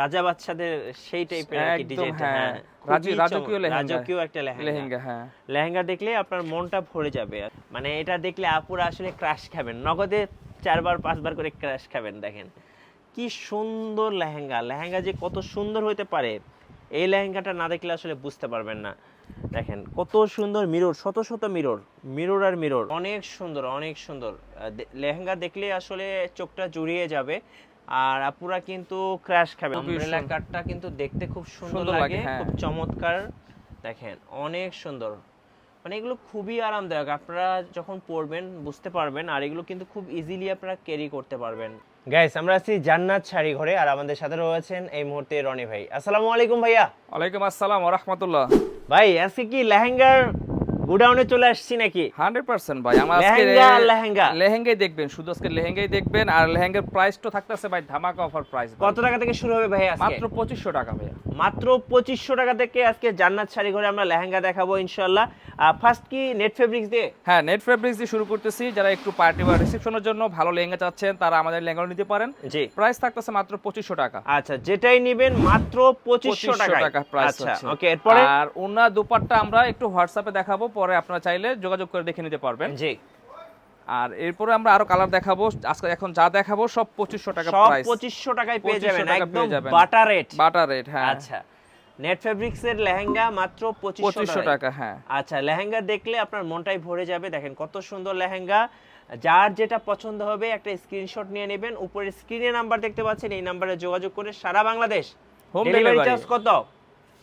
রাজা বাচ্চাদের সেই টাইপের কি ডিজাইনটা হ্যাঁ। হ্যাঁ। রাজকীয় লেহেঙ্গা। রাজকীয় একটা লেহেঙ্গা। লেহেঙ্গা হ্যাঁ। লেহেঙ্গা দেখলে আপনার মনটা ভরে যাবে। মানে এটা দেখলে আপুরা আসলে ক্রাশ খাবেন। নগদে চারবার পাঁচবার করে ক্রাশ খাবেন দেখেন। কি সুন্দর লেহেঙ্গা। লেহেঙ্গা যে কত সুন্দর হতে পারে এই লেহেঙ্গাটা না দেখলে আসলে বুঝতে পারবেন না। দেখেন কত সুন্দর মিরর শত শত মিরর মিরর আর মিরর অনেক সুন্দর অনেক সুন্দর। লেহেঙ্গা দেখলে আসলে চোখটা জুড়িয়ে যাবে। আর আপুরা কিন্তু ক্র্যাশ খাবে। আমব্রেলা কাটটা কিন্তু দেখতে খুব সুন্দর লাগে, হ্যাঁ। খুব চমৎকার। দেখেন অনেক সুন্দর। মানে এগুলো খুবই আরামদায়ক। আপনারা যখন পরবেন বুঝতে পারবেন আর এগুলো কিন্তু খুব ইজিলি আপনারা ক্যারি করতে পারবেন। গাইস আমরা আছি জান্নাত শাড়ি ঘরে আর আমাদের সাথে রয়েছেন এই মুহূর্তে রনি ভাই। আসসালামু আলাইকুম ভাইয়া। ওয়ালাইকুম আসসালাম রহমতুল্লাহ। ভাই আজকে কি লেহেঙ্গার গুডাউনে চলে আসছি নাকি? হান্ড্রেড পার্সেন্ট ভাই আমার আজকে লেহেঙ্গা লেহেঙ্গা। লেহেঙ্গাই দেখবেন শুধু আজকে লেহেঙ্গাই দেখবেন আর লেহেঙ্গার প্রাইসটা থাকতেছে ভাই ধামাকা অফার প্রাইস কত টাকা থেকে শুরু হবে ভাই আজকে? মাত্র পঁচিশশো টাকা ভাইয়া। মাত্র পঁচিশশো টাকা থেকে আজকে জান্নাত শাড়ি ঘরে আমরা লেহেঙ্গা দেখাবো ইনশাল্লাহ ফার্স্ট কি নেট ফেব্রিক্স দিয়ে? হ্যাঁ নেট ফেব্রিক্স দিয়ে শুরু করতেছি। যারা একটু পার্টি বা রিসেপশনের জন্য ভালো লেহেঙ্গা চাচ্ছেন তারা আমাদের লেহেঙ্গা নিতে পারেন। জি। প্রাইস থাকতেছে মাত্র পঁচিশশো টাকা। আচ্ছা যেটাই নিবেন মাত্র পঁচিশশো 2500 টাকা প্রাইস আচ্ছা ওকে এরপরে? আর ওনার দুপাট্টা আমরা একটু হোয়াটসঅ্যাপে দেখাবো। পরে আপনারা চাইলে যোগাযোগ করে দেখে নিতে পারবেন। জি। আর এরপরে আমরা আরও কালার দেখাবো। আজকে এখন যা দেখাবো সব পঁচিশশো টাকা সব প্রাইস পঁচিশশো টাকায় পেয়ে যাবেন একদম বাটার রেট বাটার রেট হ্যাঁ। আচ্ছা। নেট ফেব্রিক্স এর লেহেঙ্গা মাত্র পঁচিশশো টাকা হ্যাঁ। আচ্ছা লেহেঙ্গা দেখলে আপনার মনটাই ভরে যাবে। দেখেন কত সুন্দর লেহেঙ্গা। যার যেটা পছন্দ হবে একটা স্ক্রিনশট নিয়ে নেবেন। উপরে স্ক্রিনে নাম্বার দেখতে পাচ্ছেন এই নাম্বারে যোগাযোগ করে সারা বাংলাদেশ হোম ডেলিভারি চার্জ কত?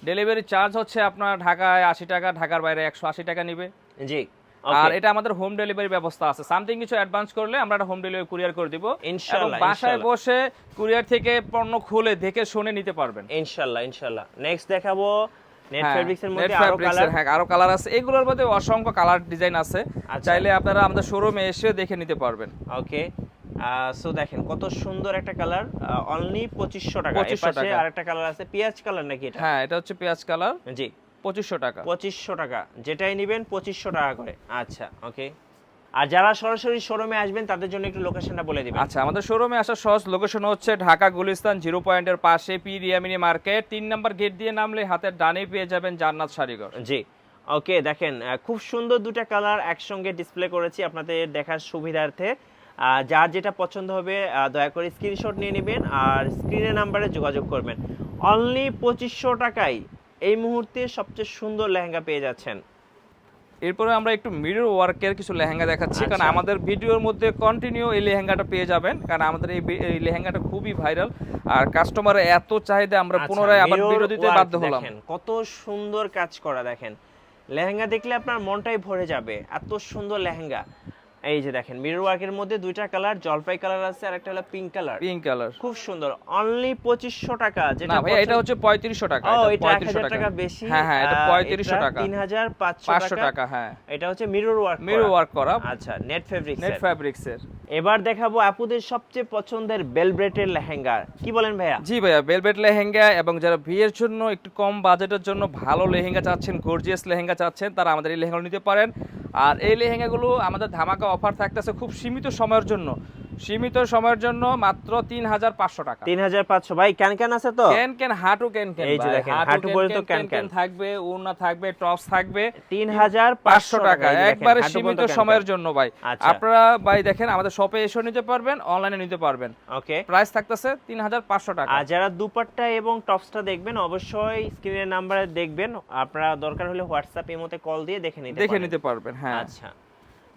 ডেলিভারি চার্জ হচ্ছে আপনার ঢাকায় আশি টাকা ঢাকার বাইরে একশো আশি টাকা নিবে। জি আর এটা আমাদের হোম ডেলিভারি ব্যবস্থা আছে। সামথিং কিছু অ্যাডভান্স করলে আমরা একটা হোম ডেলিভারি কুরিয়ার করে দিব। ইনশাআল্লাহ, বাসায় বসে কুরিয়ার থেকে পণ্য খুলে দেখে শুনে নিতে পারবেন। ইনশাল্লাহ ইনশাল্লাহ। নেক্সট দেখাবো হ্যাঁ, আরও কালার হ্যাঁ আরও কালার আছে। এগুলোর মধ্যে অসংখ্য কালার ডিজাইন আছে। আচ্ছা। চাইলে আপনারা আমাদের শোরুমে এসে দেখে নিতে পারবেন। ওকে সো দেখেন কত সুন্দর একটা কালার অনলি পঁচিশশো টাকা। এর 2500 পাশে টাকা। আরেকটা কালার আছে পেঁয়াজ কালার নাকি এটা? হ্যাঁ এটা হচ্ছে পেঁয়াজ কালার জি। পঁচিশশো টাকা। পঁচিশশো টাকা। যেটাই নেবেন পঁচিশশো টাকা করে। আচ্ছা ওকে আর যারা সরাসরি শোরুমে আসবেন তাদের জন্য একটু লোকেশনটা বলে দিবেন। আচ্ছা আমাদের শোরুমে আসার সহজ লোকেশন হচ্ছে ঢাকা গুলিস্তান জিরো পয়েন্টের পাশে পি রিয়ামিনি মার্কেট। তিন নম্বর গেট দিয়ে নামলে হাতের ডানে পেয়ে যাবেন জান্নাত শাড়িঘর জি ওকে দেখেন খুব সুন্দর দুটো কালার একসঙ্গে ডিসপ্লে করেছি আপনাদের দেখার সুবিধার্থে। যার যেটা পছন্দ হবে দয়া করে স্ক্রিনশট নিয়ে নেবেন আর স্ক্রিনে নাম্বারে যোগাযোগ করবেন। অনলি পঁচিশশো টাকায় এই মুহূর্তে সবচেয়ে সুন্দর লেহেঙ্গা পেয়ে যাচ্ছেন। এরপরে আমরা একটু মিরর ওয়ার্কের কিছু লেহেঙ্গা দেখাচ্ছি কারণ আচ্ছা। আমাদের ভিডিওর মধ্যে কন্টিনিউ এই লেহেঙ্গাটা পেয়ে যাবেন কারণ আমাদের এই লেহেঙ্গাটা খুবই ভাইরাল আর কাস্টমারের এত চাহিদা আমরা আচ্ছা, পুনরায় আবার ভিডিও দিতে বাধ্য হলাম। দেখেন, কত সুন্দর কাজ করা দেখেন। লেহেঙ্গা দেখলে আপনার মনটাই ভরে যাবে এত সুন্দর লেহেঙ্গা। এই যে দেখেন মিরর ওয়ার্কের মধ্যে দুইটা কালার জলপাই কালার আছে আর একটা হলো পিঙ্ক কালার পিঙ্ক কালার খুব সুন্দর অনলি 2500 টাকা যেটা না ভাই এটা হচ্ছে পঁয়ত্রিশশো টাকা ও এটা এটা 3500 টাকা বেশি হ্যাঁ হ্যাঁ এটা পঁয়ত্রিশশো টাকা। তিন হাজার পাঁচশো পাঁচশো টাকা। টাকা হ্যাঁ। এটা হচ্ছে মিরর ওয়ার্ক মিরর ওয়ার্ক করা। আচ্ছা নেট ফেব্রিক্স নেট ফেব্রিক্সের এর। এবার দেখাবো আপুদের সবচেয়ে পছন্দের বেলব্রেটের লেহেঙ্গা কি বলেন ভাইয়া? জি ভাইয়া, বেলব্রেট লেহেঙ্গা এবং যারা বিয়ের জন্য একটু কম বাজেটের জন্য ভালো লেহেঙ্গা চাচ্ছেন গর্জিয়াস লেহেঙ্গা চাচ্ছেন, তারা আমাদের এই লেহেঙ্গা নিতে পারেন। আর এই লেহেঙ্গাগুলো আমাদের ধামাকা অফার থাকতেছে খুব সীমিত সময়ের জন্য। সীমিত সময়ের জন্য মাত্র তিন হাজার পাঁচশো টাকা। তিন হাজার পাঁচশো। ভাই ক্যান ক্যান আছে তো? ক্যান ক্যান হাঁটু ক্যান ক্যান এই যে দেখেন, হাঁটু পর্যন্ত ক্যান ক্যান। থাকবে ওড়না থাকবে টপস থাকবে। তিন হাজার পাঁচশো টাকা একবারে সীমিত সময়ের জন্য ভাই। আচ্ছা। আপনারা ভাই দেখেন আমাদের শপে এসে নিতে পারবেন অনলাইনে নিতে পারবেন। ওকে। প্রাইস থাকতেছে তিন হাজার পাঁচশো টাকা। আর যারা দুপাট্টা এবং টপসটা দেখবেন অবশ্যই স্ক্রিনের নাম্বারে দেখবেন। আপনারা দরকার হলে হোয়াটসঅ্যাপ এর কল দিয়ে দেখে নিতে দেখে নিতে পারবেন হ্যাঁ। আচ্ছা।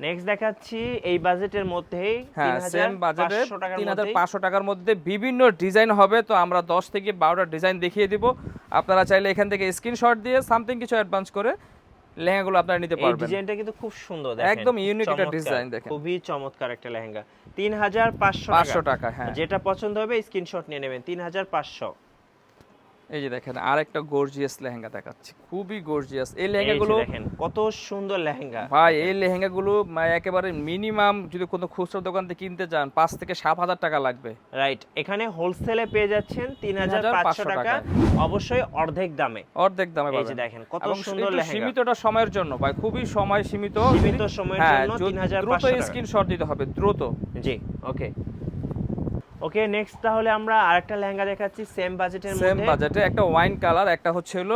নেক্সট দেখাচ্ছি এই বাজেটের মধ্যেই হ্যাঁ সেম বাজেটে 3500 টাকার মধ্যে বিভিন্ন ডিজাইন হবে তো আমরা দশ থেকে বারোটা ডিজাইন দেখিয়ে দিব। আপনারা চাইলে এখান থেকে স্ক্রিনশট দিয়ে সামথিং কিছু অ্যাডভান্স করে লেহেঙ্গাগুলো আপনারা নিতে এই পারবেন। ডিজাইনটা কিন্তু খুব সুন্দর দেখেন। একদম unique একটা ডিজাইন দেখেন। খুবই চমৎকার একটা লেহেঙ্গা। তিন হাজার পাঁচশো পাঁচশো টাকা হ্যাঁ। যেটা পছন্দ হবে স্ক্রিনশট নিয়ে নেবেন। তিন হাজার পাঁচশো। এই যে দেখেন আর একটা গর্জিয়াস লেহেঙ্গা দেখাচ্ছি। খুবই গর্জিয়াস এই লেহেঙ্গাগুলো দেখেন কত সুন্দর লেহেঙ্গা। ভাই এই লেহেঙ্গাগুলো মানে একেবারে মিনিমাম যদি কোনো খুচরা দোকান থেকে কিনতে যান পাঁচ থেকে সাত হাজার টাকা লাগবে। রাইট এখানে হোলসেলে পেয়ে যাচ্ছেন তিন হাজার পাঁচশো টাকা। অবশ্যই অর্ধেক দামে। অর্ধেক দামে এই যে দেখেন কত সুন্দর লেহেঙ্গা। সীমিতটা সময়ের জন্য ভাই খুবই সময় সীমিত। সীমিত সময়ের হ্যাঁ জন্য তিন হাজার দ্রুত স্ক্রিনশট দিতে হবে দ্রুত। জি ওকে ওকে নেক্সট তাহলে আমরা আরেকটা লেহেঙ্গা দেখাচ্ছি সেম বাজেটের মধ্যে। সেম বাজেটে একটা ওয়াইন কালার একটা হচ্ছে হলো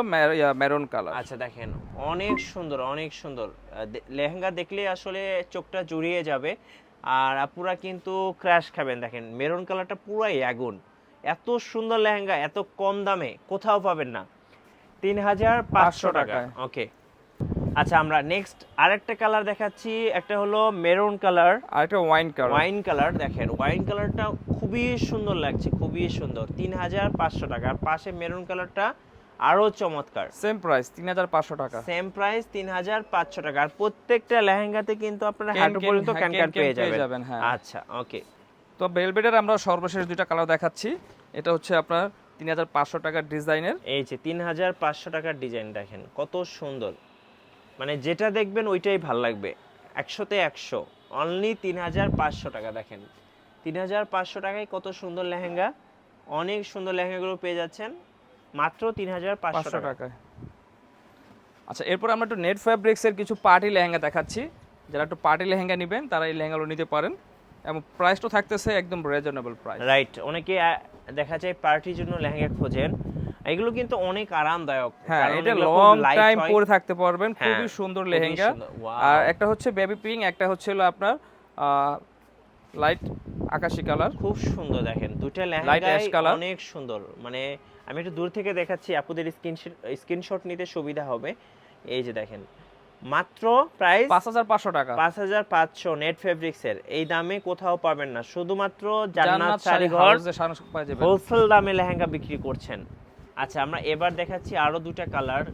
মেরুন কালার আচ্ছা দেখেন অনেক সুন্দর অনেক সুন্দর। লেহেঙ্গা দেখলে আসলে চোখটা জুড়িয়ে যাবে আর আপুরা কিন্তু ক্র্যাশ খাবেন। দেখেন মেরুন কালারটা পুরাই আগুন। এত সুন্দর লেহেঙ্গা এত কম দামে কোথাও পাবেন না। তিন হাজার পাঁচশো টাকা। ওকে আচ্ছা আমরা নেক্সট আরেকটা কালার দেখাচ্ছি একটা হলো মেরুন কালার আর একটা ওয়াইন কালার ওয়াইন কালার দেখেন ওয়াইন কালারটা খুবই সুন্দর লাগছে খুবই সুন্দর। তিন হাজার পাঁচশো টাকা। আর পাশে মেরুন কালারটা আরও চমৎকার। সেম প্রাইস তিন হাজার পাঁচশো টাকা। সেম প্রাইস তিন হাজার পাঁচশো টাকা। আর প্রত্যেকটা লেহেঙ্গাতে কিন্তু আপনারা হাঁটু পর্যন্ত হ্যাঁ, ক্যান ক্যান ক্যান ক্যান পেয়ে যাবেন। হ্যাঁ। আচ্ছা ওকে। তো বেলবেডের আমরা সর্বশেষ দুইটা কালার দেখাচ্ছি। এটা হচ্ছে আপনার তিন হাজার পাঁচশো টাকার ডিজাইনের। এই যে তিন হাজার পাঁচশো টাকার ডিজাইন দেখেন কত সুন্দর। মানে যেটা দেখবেন ওইটাই ভালো লাগবে। একশোতে একশো। অনলি তিন হাজার পাঁচশো টাকা দেখেন। তিন হাজার পাঁচশো টাকায় কত সুন্দর লেহেঙ্গা? অনেক সুন্দর লেহেঙ্গাগুলো পেয়ে যাচ্ছেন। মাত্র তিন হাজার পাঁচশো পাঁচশো টাকা টাকায়। আচ্ছা এরপর আমরা একটু নেট ফ্যাব্রিক্সের কিছু পার্টি লেহেঙ্গা দেখাচ্ছি। যারা একটু পার্টি লেহেঙ্গা নেবেন তারা এই লেহেঙ্গাগুলো নিতে পারেন। এবং প্রাইসটা থাকতেছে একদম রিজনেবল প্রাইস রাইট অনেকে দেখা যায় পার্টির জন্য লেহেঙ্গা খোঁজেন। এগুলো কিন্তু অনেক আরামদায়ক। হ্যাঁ এটা লং টাইম পরে থাকতে পারবেন। হ্যাঁ, খুবই সুন্দর লেহেঙ্গা। আর একটা হচ্ছে বেবি পিঙ্ক একটা হচ্ছে হলো আপনার লাইট আকাশি কালার। খুব সুন্দর দেখেন। দুইটা লেহেঙ্গা অনেক সুন্দর। মানে আমি একটু দূর থেকে দেখাচ্ছি আপুদের স্ক্রিনশট স্ক্রিনশট নিতে সুবিধা হবে। এই যে দেখেন মাত্র প্রাইস পাঁচ হাজার পাঁচশো টাকা। পাঁচ হাজার পাঁচশো নেট ফেব্রিক্স এর। এই দামে কোথাও পাবেন না। শুধুমাত্র জান্নাত জান্নাত শাড়ি শাড়িঘর হোলসেল দামে লেহেঙ্গা বিক্রি করছেন। আচ্ছা আমরা এবার দেখাচ্ছি আরও দুটা কালার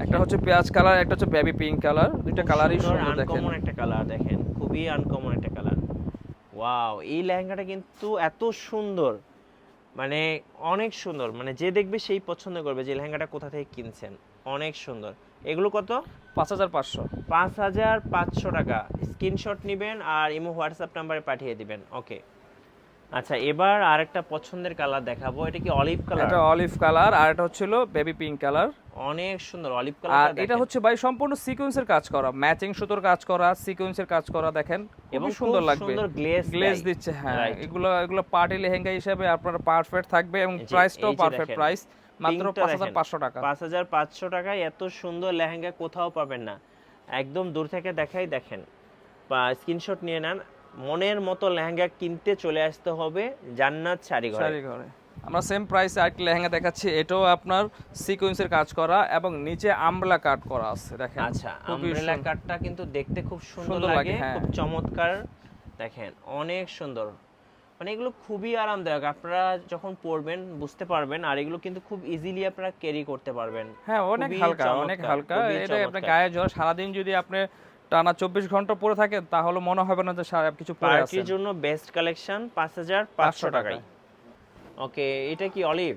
একটা হচ্ছে পেঁয়াজ কালার একটা হচ্ছে বেবি পিঙ্ক কালার দুইটা কালারই সুন্দর দেখেন। আনকমন একটা কালার দেখেন। খুবই আনকমন একটা কালার ওয়াও এই লেহেঙ্গাটা কিন্তু এত সুন্দর। মানে অনেক সুন্দর। মানে যে দেখবে সেই পছন্দ করবে যে লেহেঙ্গাটা কোথা থেকে কিনছেন। অনেক সুন্দর। এগুলো কত? পাঁচ হাজার পাঁচশো। পাঁচ হাজার পাঁচশো টাকা। স্ক্রিনশট নেবেন আর ইমো হোয়াটসঅ্যাপ নাম্বারে পাঠিয়ে দিবেন। ওকে আচ্ছা এবার আরেকটা পছন্দের কালার দেখাবো। এটা কি অলিভ কালার? এটা অলিভ কালার আর এটা হচ্ছে বেবি পিঙ্ক কালার। অনেক সুন্দর অলিভ কালার আর এটা হচ্ছে ভাই সম্পূর্ণ সিকোয়েন্সের কাজ করা ম্যাচিং সুতোর কাজ করা সিকোয়েন্সের কাজ করা দেখেন। এবং সুন্দর লাগবে। সুন্দর গ্লেজ গ্লেজ দিচ্ছে হ্যাঁ। এগুলো এগুলো পার্টি লেহেঙ্গা হিসেবে আপনার পারফেক্ট থাকবে এবং প্রাইসটাও পারফেক্ট প্রাইস মাত্র পিঙ্কটা পাঁচ হাজার দেখেন। পাঁচশো টাকা। পাঁচ হাজার পাঁচশো টাকায় এত সুন্দর লেহেঙ্গা কোথাও পাবেন না। একদম দূর থেকে দেখাই দেখেন। বা স্ক্রিনশট নিয়ে নেন। মনের মতো লেহেঙ্গা কিনতে চলে আসতে হবে জান্নাত শাড়ি ঘরে আমরা সেম প্রাইসে আরেকটা লেহেঙ্গা দেখাচ্ছি এটাও আপনার সিকোয়েন্সের কাজ করা এবং নিচে আমলা কাট করা আছে দেখেন। আচ্ছা সুন্দর। কাটটা কিন্তু দেখতে খুব সুন্দর লাগে, হ্যাঁ। খুব চমৎকার। দেখেন অনেক সুন্দর। মানে এগুলো খুবই আরামদায়ক আপনারা যখন পরবেন বুঝতে পারবেন আর এগুলো কিন্তু খুব ইজিলি আপনারা ক্যারি করতে পারবেন। হ্যাঁ অনেক হালকা অনেক হালকা। এটা আপনার। গায়ে জ্বর সারাদিন যদি আপনি টানা চব্বিশ ঘণ্টা পরে থাকে তাহলে মনে হবে না যে সারা কিছু পরে পার্টির জন্য বেস্ট কালেকশন পাঁচ হাজার পাঁচশো টাকায়। ওকে এটা কি অলিভ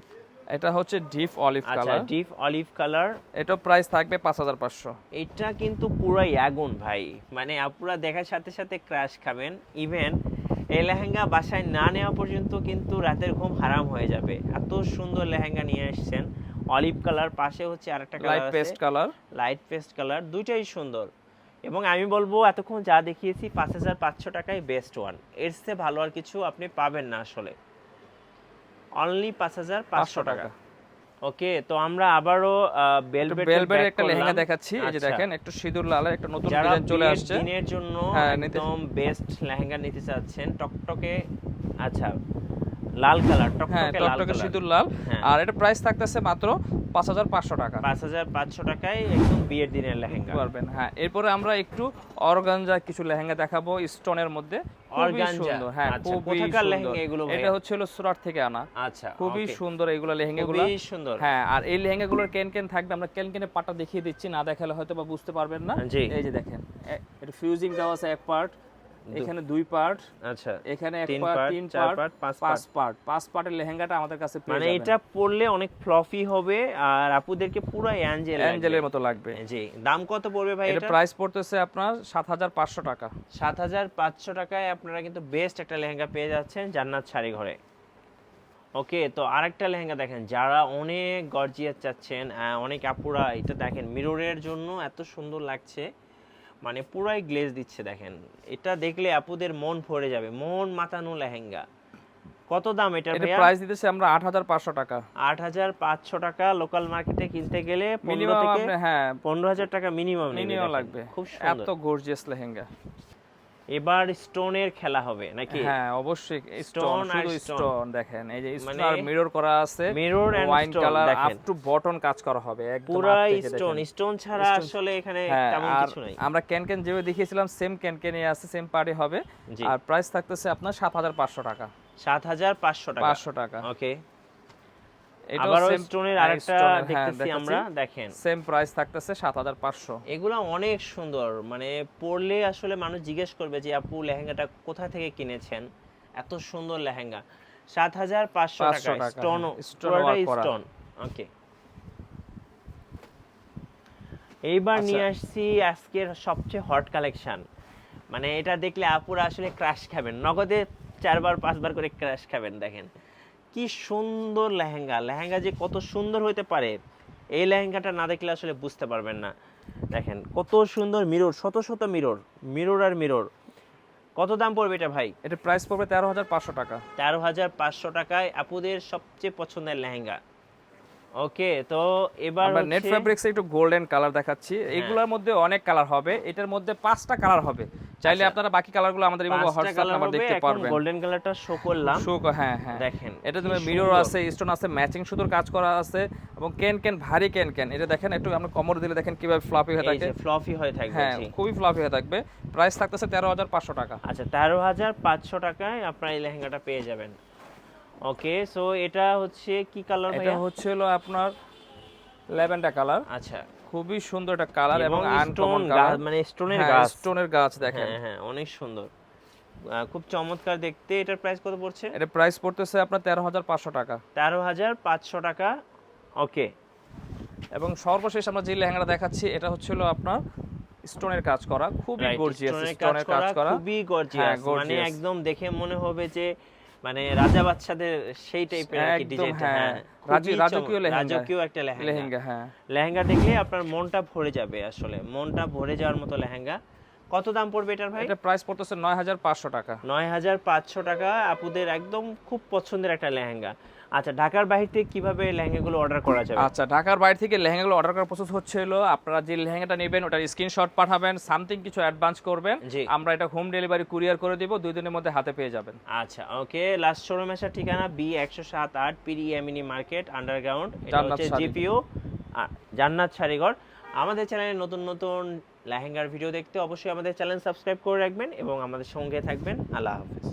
এটা হচ্ছে deep olive colour deep olive colour এটা প্রাইস থাকবে পাঁচ হাজার পাঁচশো। এটা কিন্তু পুরাই আগুন ভাই। মানে আপুরা দেখার সাথে সাথে ক্রাশ খাবেন। ইভেন এই লেহেঙ্গা বাসায় না নেওয়া পর্যন্ত কিন্তু রাতের ঘুম হারাম হয়ে যাবে। এত সুন্দর লেহেঙ্গা নিয়ে এসেছেন। অলিভ কালার পাশে হচ্ছে আরেকটা light colour paste colour light paste colour দুইটাই সুন্দর। এবং আমি বলব এতক্ষণ যা দেখিয়েছি পাঁচ হাজার পাঁচশো টাকায় বেস্ট ওয়ানের চেয়ে ভালো আর কিছু আপনি পাবেন না আসলে। অনলি পাঁচ হাজার পাঁচশো টাকা। ওকে তো আমরা আবারও বেলভেট বেলবের একটা লেহেঙ্গা দেখাচ্ছি এই যে দেখেন একটু সিঁদুর লালে একটা নতুন আচ্ছা। ডিজাইন চলে আসছে। দিনের জন্য হ্যাঁ, একদম বেস্ট লেহেঙ্গা নিতে চাচ্ছেন টকটকে আচ্ছা। লাল কালার হ্যাঁ টকটকে লাল টকটকে কালার। সিঁদুর লাল। হ্যাঁ। আর এটা প্রাইস থাকতেছে মাত্র পাঁচ হাজার পাঁচশো টাকা। পাঁচ হাজার পাঁচশো টাকায় একদম বিয়ের দিনের লেহেঙ্গা। পারবেন হ্যাঁ। এরপরে আমরা একটু অর্গানজা কিছু লেহেঙ্গা দেখাবো স্টোনের মধ্যে। খুবই সুন্দর হ্যাঁ আচ্ছা, কোথাকার লেহেঙ্গা এগুলো? এটা হচ্ছে হলো সুরাট থেকে আনা। আচ্ছা খুবই সুন্দর এইগুলো লেহেঙ্গাগুলো। খুবই সুন্দর। হ্যাঁ আর এই লেহেঙ্গাগুলোর কেন কেন থাকবে আমরা কেন কেনে পাটা দেখিয়ে দিচ্ছি না দেখালে হয়তো বা বুঝতে পারবেন না। এই যে দেখেন এটা ফিউজিং দেওয়া আছে এক পার্ট এখানে দুই পার্ট আচ্ছা এখানে এক পার্ট তিন পার্ট পাঁচ পাঁচ পার্ট পাঁচ পার্টের লেহেঙ্গাটা আমাদের কাছে মানে এটা পরলে অনেক ফ্লফি হবে আর আপুদেরকে পুরো অ্যাঞ্জেল অ্যাঞ্জেলের মতো লাগবে। জি দাম কত পড়বে ভাই এটা প্রাইস পড়তেছে আপনার সাত হাজার পাঁচশো টাকা। সাত হাজার পাঁচশো টাকায় আপনারা কিন্তু বেস্ট একটা লেহেঙ্গা পেয়ে যাচ্ছেন জান্নাত শাড়ি ঘরে। ওকে তো আরেকটা লেহেঙ্গা দেখেন যারা অনেক গর্জিয়াস চাচ্ছেন অনেক আপুরা এটা দেখেন মিররের জন্য এত সুন্দর লাগছে। মানে পুরাই গ্লেজ দিচ্ছে দেখেন। এটা দেখলে আপুদের মন ভরে যাবে মন মাতানো লেহেঙ্গা। কত দাম এটা ভাইয়া? প্রাইস দিতেছে আমরা আট হাজার পাঁচশো টাকা। আট হাজার পাঁচশো টাকা লোকাল মার্কেটে কিনতে গেলে পনেরো মিনিমাম থেকে হ্যাঁ। পনেরো হাজার টাকা মিনিমাম মিনিমাম লাগবে। খুব এত গর্জিয়াস লেহেঙ্গা। এবার স্টোনের খেলা হবে নাকি? হ্যাঁ অবশ্যই স্টোন আর শুধু স্টোন দেখেন এই যে স্টোন মানে মিরর করা আছে mirror and wine colour up to button কাজ করা হবে একদম পুরা স্টোন স্টোন ছাড়া আসলে এখানে হ্যাঁ তেমন কিছু নাই। আমরা ক্যান ক্যান যেভাবে দেখিয়েছিলাম সেম ক্যান ক্যানই আছে সেম পার্টি হবে। আর প্রাইস থাকতেছে আপনার সাত হাজার পাঁচশো টাকা। সাত হাজার পাঁচশো টাকা। পাঁচশো টাকা। ওকে same- স্টোনের হ্যাঁ, আরেকটা হ্যাঁ, দেখতেছি আমরা দেখেন। সেম প্রাইস থাকতেছে সাত হাজার পাঁচশো। এগুলো অনেক সুন্দর মানে পরলে আসলে মানুষ জিজ্ঞেস করবে যে আপু লেহেঙ্গাটা কোথা থেকে কিনেছেন? এত সুন্দর লেহেঙ্গা। সাত হাজার পাঁচশো 500 টাকা স্টোন হ্যাঁ। স্টোন ওকে এইবার আচ্ছা। নিয়ে আসছি আজকের সবচেয়ে হট কালেকশন মানে এটা দেখলে আপুরা আসলে ক্রাশ খাবেন। নগদে চারবার পাঁচবার করে ক্রাশ খাবেন দেখেন। কি সুন্দর লেহেঙ্গা। লেহেঙ্গা যে কত সুন্দর হইতে পারে এই লেহেঙ্গাটা না দেখলে আসলে বুঝতে পারবেন না। দেখেন কত সুন্দর মিরর শত শত মিরর মিরর আর মিরর কত দাম পড়বে এটা ভাই? এটা প্রাইস পড়বে তেরো হাজার পাঁচশো টাকা। তেরো হাজার পাঁচশো টাকায় আপুদের সবচেয়ে পছন্দের লেহেঙ্গা। ওকে তো এবার আমরা নেট হ্যাঁ। একটু গোল্ডেন কালার দেখাচ্ছি। এগুলোর মধ্যে অনেক কালার হবে। এটার মধ্যে পাঁচটা কালার হবে। চাইলে আচ্ছা। আপনারা বাকি কালারগুলো আমাদের ইমো হোয়াটসঅ্যাপ নাম্বার দেখতে পারবেন। গোল্ডেন কালারটা শো করলাম। শো হ্যাঁ হ্যাঁ। দেখেন এটা তুমি মিরর আছে স্টোন আছে ম্যাচিং সুতোর কাজ করা আছে এবং কেন কেন ভারী কেন কেন। এটা দেখেন একটু আমরা কমর দিলে দেখেন কীভাবে ফ্লাপি হয়ে এই থাকে। যে ফ্লফি হয়ে থাকবে হ্যাঁ। খুবই ফ্লাপি হয়ে থাকবে। প্রাইস থাকতেছে তেরো হাজার পাঁচশো টাকা। আচ্ছা তেরো হাজার পাঁচশো টাকায় আপনার এই লেহেঙ্গাটা পেয়ে যাবেন। ওকে সো এটা হচ্ছে কি কালার এটা ভাইয়া? হচ্ছে হলো আপনার ল্যাভেন্ডার কালার আচ্ছা। খুবই সুন্দর একটা কালার এবং আনকমন কালার মানে স্টোনের হ্যাঁ গাছ। স্টোনের গাছ দেখেন। হ্যাঁ হ্যাঁ অনেক সুন্দর। খুব চমৎকার দেখতে। এটার প্রাইস কত পড়ছে? এটা প্রাইস পড়তেছে আপনার তেরো হাজার পাঁচশো টাকা। তেরো হাজার পাঁচশো টাকা। ওকে এবং সর্বশেষ আমরা যে লেহেঙ্গাটা দেখাচ্ছি এটা হচ্ছিল আপনার স্টোনের কাজ করা। খুবই গর্জিয়াস স্টোনের কাজ করা খুবই গর্জিয়াস মানে একদম দেখে মনে হবে যে মানে রাজা বাচ্চাদের সেই টাইপের কি ডিজাইনটা হ্যাঁ। হ্যাঁ। রাজি- রাজকীয় লেহেঙ্গা। রাজকীয় একটা লেহেঙ্গা। লেহেঙ্গা হ্যাঁ। লেহেঙ্গা দেখলে আপনার মনটা ভরে যাবে আসলে। মনটা ভরে যাওয়ার মতো লেহেঙ্গা। কত দাম পড়বে এটার ভাই? এটা প্রাইস পড়তেছে নয় হাজার পাঁচশো টাকা। নয় হাজার পাঁচশো টাকা। আপুদের একদম খুব পছন্দের একটা লেহেঙ্গা। আচ্ছা ঢাকার বাহির থেকে কীভাবে লেহেঙ্গাগুলো অর্ডার করা যাবে? আচ্ছা ঢাকার বাইরে থেকে লেহেঙ্গাগুলো অর্ডার করার প্রসেস হচ্ছে হলো আপনারা যে লেহেঙ্গাটা নেবেন ওটার স্ক্রিনশট পাঠাবেন সামথিং কিছু অ্যাডভান্স করবেন। আমরা এটা হোম ডেলিভারি কুরিয়ার করে দিব দুই দিনের মধ্যে হাতে পেয়ে যাবেন। আচ্ছা ওকে লাস্ট শোরুম আসার ঠিকানা বি একশো সাত আট পিডি এমিনি মার্কেট আন্ডারগ্রাউন্ড এটা হচ্ছে জিপিও জান্নাত শাড়িঘর। আমাদের চ্যানেলে নতুন নতুন লেহেঙ্গার ভিডিও দেখতে অবশ্যই আমাদের চ্যানেল সাবস্ক্রাইব করে রাখবেন এবং আমাদের সঙ্গে থাকবেন। আল্লাহ হাফিজ।